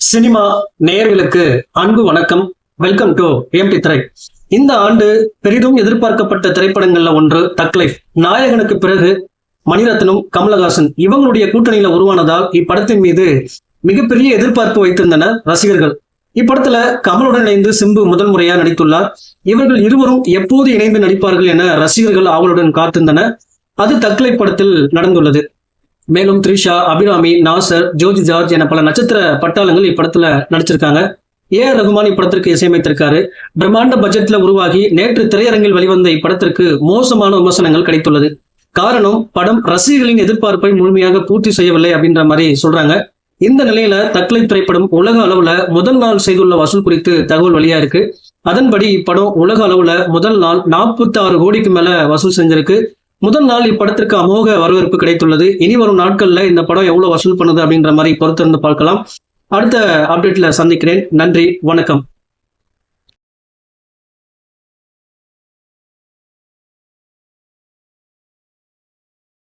Cinema நேயர்களுக்கு அன்பு வணக்கம். வெல்கம் டு எம்டி திரை இந்த ஆண்டு பெரிதும் எதிர்பார்க்கப்பட்ட திரைப்படங்கள்ல ஒன்று தக்லைஃப் நாயகனுக்கு பிறகு மணிரத்னம் கமலஹாசன் இவங்களுடைய கூட்டணியில உருவானதால் இப்படத்தின் மீது மிகப்பெரிய எதிர்பார்ப்பு வைத்திருந்தனர் ரசிகர்கள். இப்படத்துல கமலுடன் இணைந்து சிம்பு முதல் முறையா நடித்துள்ளார். இவர்கள் இருவரும் எப்போது இணைந்து நடிப்பார்கள் என ரசிகர்கள் ஆவலுடன் காத்திருந்தனர். அது தக்லை படத்தில் நடந்துள்ளது. மேலும் த்ரிஷா அபிராமி நாசர் ஜோஜி ஜார்ஜ் என பல நட்சத்திர பட்டாளங்கள் இப்படத்துல நடிச்சிருக்காங்க. ஏ ஆர் ரகுமான் இப்படத்திற்கு இசையமைத்திருக்காரு. பிரம்மாண்ட பட்ஜெட்ல உருவாகி நேற்று திரையரங்கில் வெளிவந்த இப்படத்திற்கு மோசமான விமர்சனங்கள் கிடைத்துள்ளது. காரணம் படம் ரசிகர்களின் எதிர்பார்ப்பை முழுமையாக பூர்த்தி செய்யவில்லை அப்படின்ற மாதிரி சொல்றாங்க. இந்த நிலையில தக்லை திரைப்படம் உலக அளவுல முதல் நாள் செய்துள்ள வசூல் குறித்து தகவல் வெளியா இருக்கு. அதன்படி இப்படம் உலக அளவுல முதல் நாள் நாற்பத்தி ஆறு கோடிக்கு மேல வசூல் செஞ்சிருக்கு. முதல் நாள் இப்படத்திற்கு அமோக வரவேற்பு கிடைத்துள்ளது. இனி வரும் நாட்கள்ல இந்த படம் எவ்வளவு வசூல் பண்ணுது அப்படின்ற மாதிரி பொறுத்திருந்து பார்க்கலாம். அடுத்த அப்டேட்ல சந்திக்கிறேன். நன்றி வணக்கம்.